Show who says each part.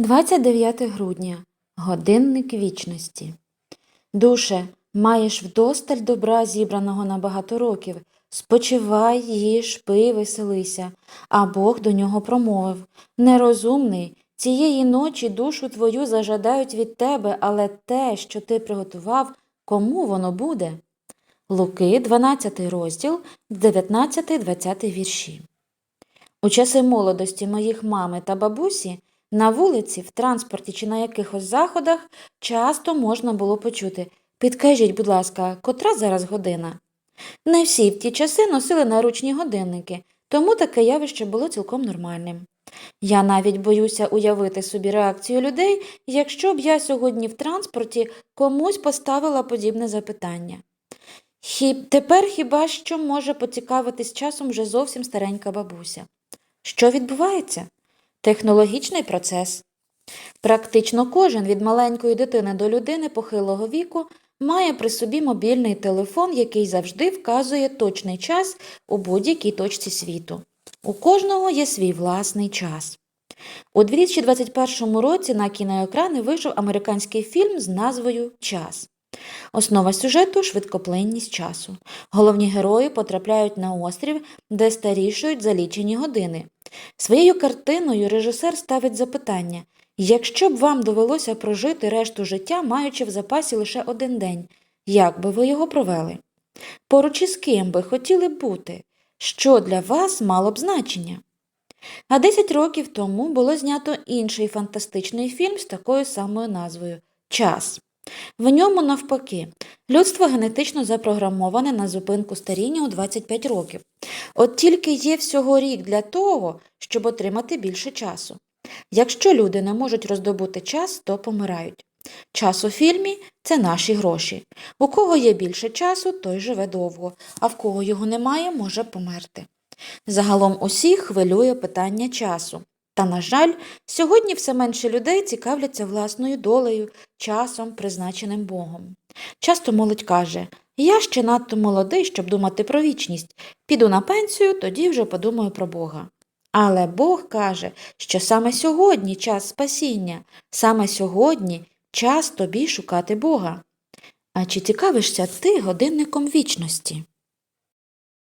Speaker 1: 29 грудня. Годинник вічності. Душе, маєш вдосталь добра, зібраного на багато років. Спочивай, їж, пий, веселися. А Бог до нього промовив Нерозумний, цієї ночі душу твою зажадають від тебе, але те, що ти приготував, кому воно буде? Луки, 12 розділ, 19-20 вірші. У часи молодості моїх мами та бабусі на вулиці, в транспорті чи на якихось заходах часто можна було почути Підкажіть, будь ласка, котра зараз година? Не всі в ті часи носили наручні годинники, тому таке явище було цілком нормальним. Я навіть боюся уявити собі реакцію людей, якщо б я сьогодні в транспорті комусь поставила подібне запитання. Хіб... Тепер хіба що може поцікавитись часом вже зовсім старенька бабуся. Що відбувається? Технологічний процес. Практично кожен від маленької дитини до людини похилого віку має при собі мобільний телефон, який завжди вказує точний час у будь-якій точці світу. У кожного є свій власний час. У 2021 році на кіноекрани вийшов американський фільм з назвою Час. Основа сюжету швидкоплинність часу. Головні герої потрапляють на острів, де старішують за лічені години. Своєю картиною режисер ставить запитання якщо б вам довелося прожити решту життя, маючи в запасі лише один день, як би ви його провели? Поруч із ким би хотіли бути? Що для вас мало б значення? А 10 років тому було знято інший фантастичний фільм з такою самою назвою Час. В ньому, навпаки, людство генетично запрограмоване на зупинку старіння у 25 років. От тільки є всього рік для того, щоб отримати більше часу. Якщо люди не можуть роздобути час, то помирають. Час у фільмі це наші гроші. У кого є більше часу, той живе довго, а в кого його немає, може померти. Загалом усіх хвилює питання часу. Та, на жаль, сьогодні все менше людей цікавляться власною долею, часом, призначеним Богом. Часто молодь каже Я ще надто молодий, щоб думати про вічність. Піду на пенсію, тоді вже подумаю про Бога. Але Бог каже, що саме сьогодні час спасіння, саме сьогодні час тобі шукати Бога. А чи цікавишся ти годинником вічності?